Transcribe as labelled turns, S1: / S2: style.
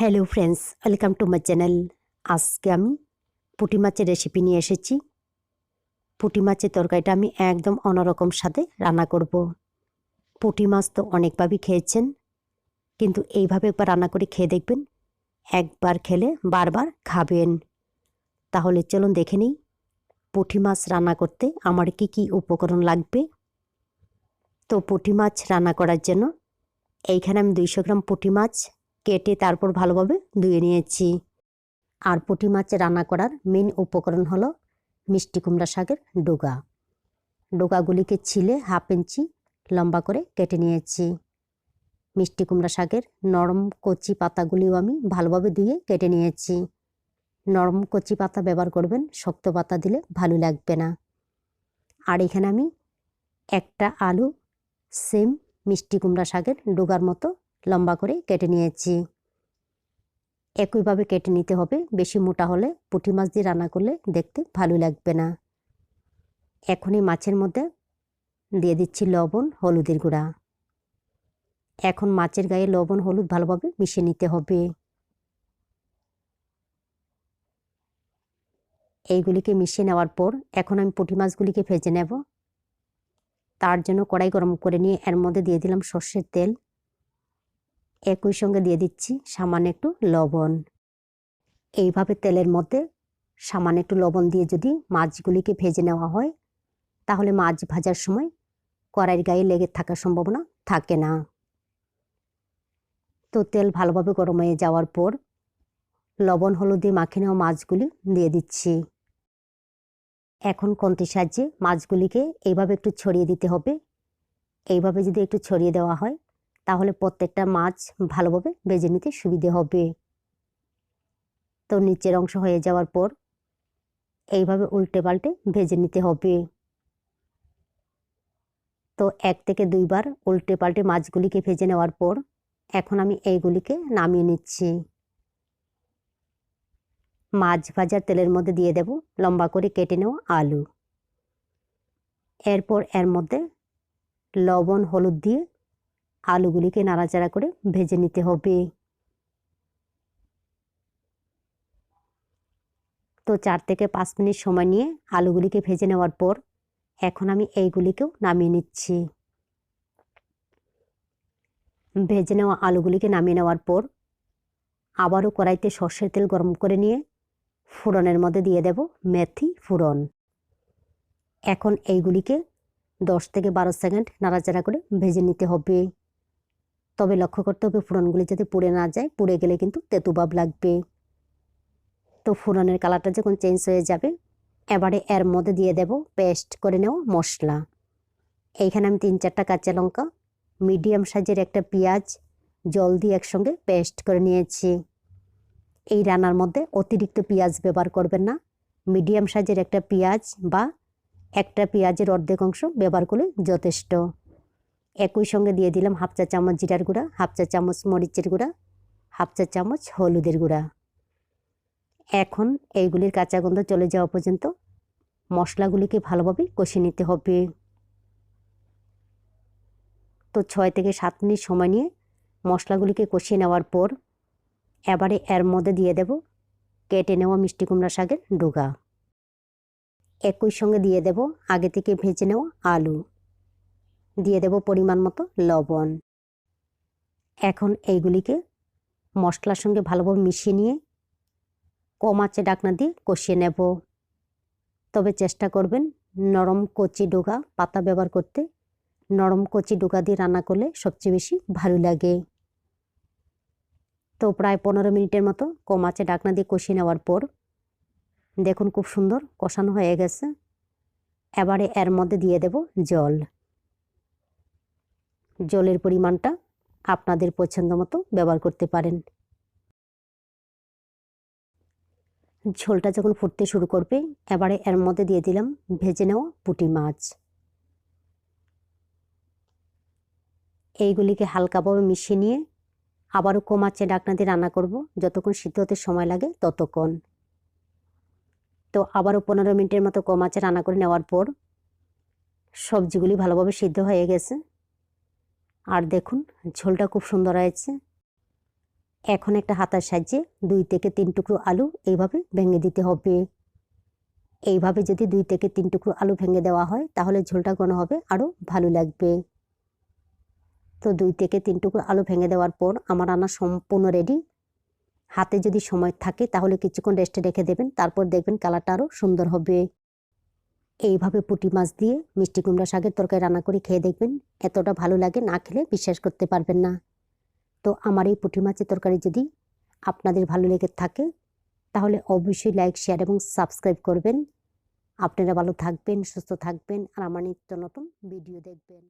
S1: Hello friends welcome to my channel আজকে আমি পুঁটি মাছের রেসিপি নিয়ে এসেছি। পুঁটি মাছের তরকারিটা আমি একদম অন্যরকম স্বাদে রান্না করব। পুঁটি মাছ তো অনেকভাবেই খেয়েছেন, কিন্তু এইভাবে একবার রান্না করে খেয়ে দেখবেন, একবার খেলে বারবার খাবেন। তাহলে চলুন দেখে নিই, পুঁটি মাছ রান্না করতে আমার কি কি উপকরণ লাগবে? তো পুঁটি মাছ রান্না করার জন্য এইখানে আমি দুইশো গ্রাম পুঁটি মাছ কেটে তারপর ভালোভাবে ধুয়ে নিয়েছি। আর পুঁটি মাছ রান্না করার মেন উপকরণ হলো মিষ্টি কুমড়া শাকের ডোগা। ডোগাগুলিকে ছিলে হাফ ইঞ্চি লম্বা করে কেটে নিয়েছি। মিষ্টি কুমড়া শাকের নরম কচি পাতাগুলিও আমি ভালোভাবে ধুয়ে কেটে নিয়েছি। নরম কচি পাতা ব্যবহার করবেন, শক্ত পাতা দিলে ভালো লাগবে না। আর এখানে আমি একটা আলু সেম মিষ্টি কুমড়া শাকের ডোগার মতো লম্বা করে কেটে নিয়েছি। একইভাবে কেটে নিতে হবে, বেশি মোটা হলে পুঁটি মাছ দিয়ে রান্না করলে দেখতে ভালো লাগবে না। এখনই মাছের মধ্যে দিয়ে দিচ্ছি লবণ, হলুদের গুঁড়া। এখন মাছের গায়ে লবণ, হলুদ ভালোভাবে মিশিয়ে নিতে হবে। এইগুলিকে মিশিয়ে নেওয়ার পর এখন আমি পুঁটি মাছগুলিকে ভেজে নেব। তার জন্য কড়াই গরম করে নিয়ে এর মধ্যে দিয়ে দিলাম সর্ষের তেল। একই সঙ্গে দিয়ে দিচ্ছি সামান্য একটু লবণ। এইভাবে তেলের মধ্যে সামান্য একটু লবণ দিয়ে যদি মাছগুলিকে ভেজে নেওয়া হয়, তাহলে মাছ ভাজার সময় কড়াইয়ের গায়ে লেগে থাকার সম্ভাবনা থাকে না। তো তেল ভালোভাবে গরম হয়ে যাওয়ার পর লবণ, হলুদ দিয়ে মাখিয়ে নেওয়া মাছগুলি দিয়ে দিচ্ছি। এখন কন্তির সাহায্যে মাছগুলিকে এইভাবে একটু ছড়িয়ে দিতে হবে। এইভাবে যদি একটু ছড়িয়ে দেওয়া হয় তাহলে প্রত্যেকটা মাছ ভালোভাবে বেজে নিতে সুবিধে হবে। তো নিচের অংশ হয়ে যাওয়ার পর এইভাবে উল্টে পাল্টে ভেজে নিতে হবে। তো এক থেকে দুইবার উল্টে পাল্টে মাছগুলিকে ভেজে নেওয়ার পর এখন আমি এইগুলিকে নামিয়ে নিচ্ছি। মাছ ভাজার তেলের মধ্যে দিয়ে দেব লম্বা করে কেটে নেওয়া আলু। এরপর এর মধ্যে লবণ, হলুদ দিয়ে আলুগুলিকে নাড়াচাড়া করে ভেজে নিতে হবে। তো চার থেকে পাঁচ মিনিট সময় নিয়ে আলুগুলিকে ভেজে নেওয়ার পর এখন আমি এইগুলিকেও নামিয়ে নিচ্ছি। ভেজে নেওয়া আলুগুলিকে নামিয়ে নেওয়ার পর আবারও কড়াইতে সর্ষের তেল গরম করে নিয়ে ফোড়নের মধ্যে দিয়ে দেব মেথি ফোড়ন। এখন এইগুলিকে দশ থেকে বারো সেকেন্ড নাড়াচাড়া করে ভেজে নিতে হবে। তবে লক্ষ্য করতে হবে ফোড়নগুলি যাতে পুড়ে না যায়। পুড়ে গেলে কিন্তু তেতুবাব লাগবে। তো ফোড়নের কালারটা যখন চেঞ্জ হয়ে যাবে, এবারে এর মধ্যে দিয়ে দেব পেস্ট করে নেওয়া মশলা। এইখানে আমি তিন চারটা কাঁচা লঙ্কা মিডিয়াম সাইজের একটা পেঁয়াজ, জল দিয়ে একসঙ্গে পেস্ট করে নিয়েছি। এই রান্নার মধ্যে অতিরিক্ত পেঁয়াজ ব্যবহার করবেন না। মিডিয়াম সাইজের একটা পেঁয়াজ বা একটা পেঁয়াজের অর্ধেক অংশ ব্যবহার করলে যথেষ্ট। একই সঙ্গে দিয়ে দিলাম হাফ চা চামচ জিরার গুঁড়া, হাফ চা চামচ মরিচের গুঁড়া, হাফ চা চামচ হলুদের গুঁড়া। এখন এইগুলির কাঁচা গন্ধ চলে যাওয়া পর্যন্ত মশলাগুলিকে ভালোভাবে কষিয়ে নিতে হবে। তো ছয় থেকে সাত মিনিট সময় নিয়ে মশলাগুলিকে কষিয়ে নেওয়ার পর এবারে এর মধ্যে দিয়ে দেব কেটে নেওয়া মিষ্টি কুমড়া শাকের ডুগা। একই সঙ্গে দিয়ে দেব আগে থেকে ভেজে নেওয়া আলু। দিয়ে দেব পরিমাণ মতো লবণ। এখন এইগুলিকে মশলার সঙ্গে ভালোভাবে মিশিয়ে নিয়ে কম আঁচে ডাকনা দিয়ে কষিয়ে নেব। তবে চেষ্টা করবেন নরম কচি ডোগা, পাতা ব্যবহার করতে নরম কচি ডোগা দিয়ে রান্না করলে সবচেয়ে বেশি ভালো লাগে। তো প্রায় পনেরো মিনিটের মতো কম আঁচে ডাকনা দিয়ে কষিয়ে নেওয়ার পর দেখুন খুব সুন্দর কষানো হয়ে গেছে। এবারে এর মধ্যে দিয়ে দেব জল। জলের পরিমাণটা আপনাদের পছন্দ মতো ব্যবহার করতে পারেন। ঝোলটা যখন ফুটতে শুরু করবে, এবারে এর মধ্যে দিয়ে দিলাম ভেজে নেওয়া পুঁটি মাছ। এইগুলিকে হালকাভাবে মিশিয়ে নিয়ে আবারও কমাচ্ছে ডাকনা দিয়ে রান্না করব, যতক্ষণ সিদ্ধ হতে সময় লাগে ততক্ষণ। তো আবারও পনেরো মিনিটের মতো কমাচ্ছে রান্না করে নেওয়ার পর সবজিগুলি ভালোভাবে সিদ্ধ হয়ে গেছে। আর দেখুন, ঝোলটা খুব সুন্দর হয়েছে। এখন একটা হাতার সাহায্যে দুই থেকে তিন টুকরো আলু এইভাবে ভেঙে দিতে হবে। এইভাবে যদি দুই থেকে তিন টুকরো আলু ভেঙে দেওয়া হয়, তাহলে ঝোলটা ঘন হবে, আরও ভালো লাগবে। তো দুই থেকে তিন টুকরো আলু ভেঙে দেওয়ার পর আমার রান্না সম্পূর্ণ রেডি হাতে যদি সময় থাকে, তাহলে কিছুক্ষণ রেস্টে রেখে দেবেন, তারপর দেখবেন কালারটা আরও সুন্দর হবে। এইভাবে পুটি মাছ দিয়ে মিষ্টি কুমড়া শাকের তরকারি রান্না করে খেয়ে দেখবেন, এতটা ভালো লাগে না খেলে বিশ্বাস করতে পারবেন না। তো আমার এই পুটি মাছের তরকারি যদি আপনাদের ভালো লেগে থাকে, তাহলে অবশ্যই লাইক শেয়ার এবং সাবস্ক্রাইব করবেন। আপনারা ভালো থাকবেন, সুস্থ থাকবেন, আর আমার নিত্য নতুন ভিডিও দেখবেন।